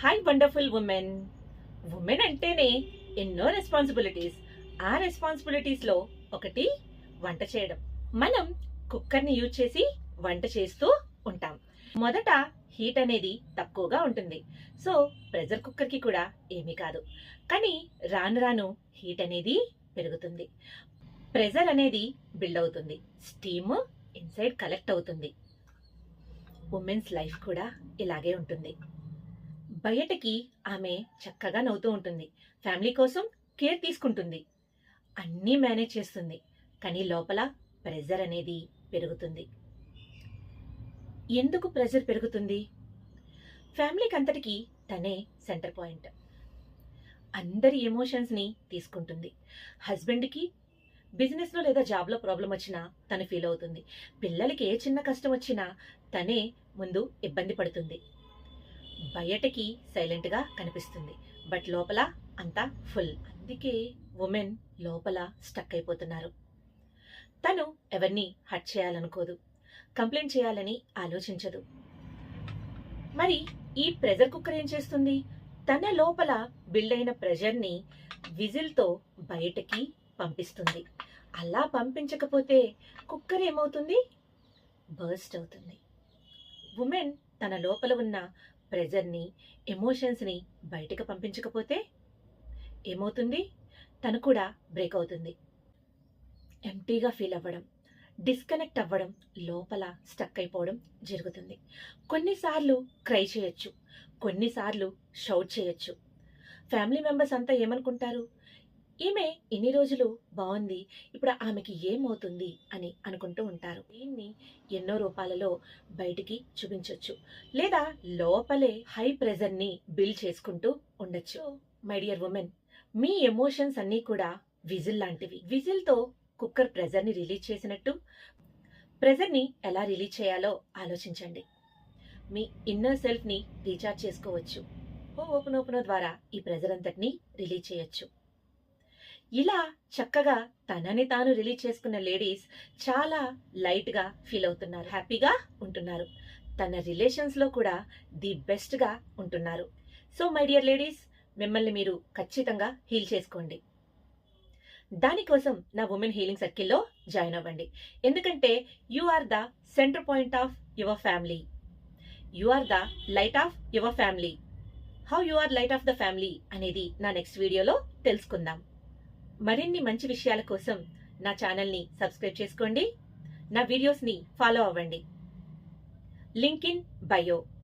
Hi wonderful women women అంటేనే ఎన్నో responsibilities ఆ రెస్పాన్సిబిలిటీస్లో ఒకటి వంట చేయడం. మనం కుక్కర్ని యూజ్ చేసి వంట చేస్తూ ఉంటాం. మొదట హీట్ అనేది తక్కువగా ఉంటుంది. సో ప్రెషర్ కుక్కర్కి కూడా ఏమీ కాదు. కానీ రాను రాను హీట్ అనేది పెరుగుతుంది. ప్రెజర్ అనేది బిల్డ్ అవుతుంది. స్టీమ్ ఇన్సైడ్ కలెక్ట్ అవుతుంది. ఉమెన్స్ లైఫ్ కూడా ఇలాగే ఉంటుంది. బయటకి ఆమె చక్కగా నవ్వుతూ ఉంటుంది. ఫ్యామిలీ కోసం కేర్ తీసుకుంటుంది. అన్నీ మేనేజ్ చేస్తుంది. కానీ లోపల ప్రెజర్ అనేది పెరుగుతుంది. ఎందుకు ప్రెజర్ పెరుగుతుంది? ఫ్యామిలీకి అంతటికి తనే సెంటర్ పాయింట్. అందరి ఎమోషన్స్ని తీసుకుంటుంది. హస్బెండ్కి బిజినెస్లో లేదా జాబ్లో ప్రాబ్లం వచ్చినా తను ఫీల్ అవుతుంది. పిల్లలకి ఏ చిన్న కష్టం వచ్చినా తనే ముందు ఇబ్బంది పడుతుంది. బయటకి సైలెంట్గా కనిపిస్తుంది. బట్ లోపల అంతా ఫుల్. అందుకే ఉమెన్ లోపల స్టక్ అయిపోతున్నారు. తను ఎవరిని హట్ చేయాలనుకోదు. కంప్లైంట్ చేయాలని ఆలోచించదు. మరి ఈ ప్రెజర్ కుక్కర్ ఏం చేస్తుంది? తన లోపల బిల్డ్ అయిన ప్రెజర్ని విజిల్తో బయటకి పంపిస్తుంది. అలా పంపించకపోతే కుక్కర్ ఏమవుతుంది? బర్స్ట్ అవుతుంది. ఉమెన్ తన లోపల ఉన్న ప్రెజర్ని ఎమోషన్స్ని బయటకు పంపించకపోతే ఏమవుతుంది? తను కూడా బ్రేక్ అవుతుంది. ఎంటీగా ఫీల్ అవ్వడం డిస్కనెక్ట్ అవ్వడం లోపల స్టక్ అయిపోవడం జరుగుతుంది. కొన్నిసార్లు క్రై చేయొచ్చు కొన్నిసార్లు షౌట్ చేయొచ్చు. ఫ్యామిలీ మెంబర్స్ అంతా ఏమనుకుంటారు? ఈమె ఇన్ని రోజులు బాగుంది ఇప్పుడు ఆమెకి ఏమవుతుంది అని అనుకుంటూ ఉంటారు. దీన్ని ఎన్నో రూపాలలో బయటికి చూపించవచ్చు లేదా లోపలే హై ప్రెజర్ని బిల్ చేసుకుంటూ ఉండొచ్చు. మై డియర్ ఉమెన్ మీ ఎమోషన్స్ అన్నీ కూడా విజిల్ లాంటివి. విజిల్తో కుక్కర్ ప్రెజర్ని రిలీజ్ చేసినట్టు ప్రెజర్ని ఎలా రిలీజ్ చేయాలో ఆలోచించండి. మీ ఇన్నర్ సెల్ఫ్ని రీఛార్జ్ చేసుకోవచ్చు. ఓ ఓపెన్ ఓపెనర్ ద్వారా ఈ ప్రెజర్ అంతటిని రిలీజ్ చేయొచ్చు. ఇలా చక్కగా తనని తాను రిలీజ్ చేసుకున్న లేడీస్ చాలా లైట్గా ఫీల్ అవుతున్నారు హ్యాపీగా ఉంటున్నారు. తన రిలేషన్స్లో కూడా ది బెస్ట్గా ఉంటున్నారు. సో మై డియర్ లేడీస్ మిమ్మల్ని మీరు ఖచ్చితంగా హీల్ చేసుకోండి. దానికోసం నా ఉమెన్ హీలింగ్ సర్కిల్లో జాయిన్ అవ్వండి. ఎందుకంటే you are the centre point of your family. You are the light of your family. How you are light of the family అనేది నా నెక్స్ట్ వీడియోలో తెలుసుకుందాం. మరిన్ని మంచి విషయాల కోసం నా ఛానల్ని సబ్స్క్రైబ్ చేసుకోండి. నా వీడియోస్ని ఫాలో అవ్వండి. Link in bio.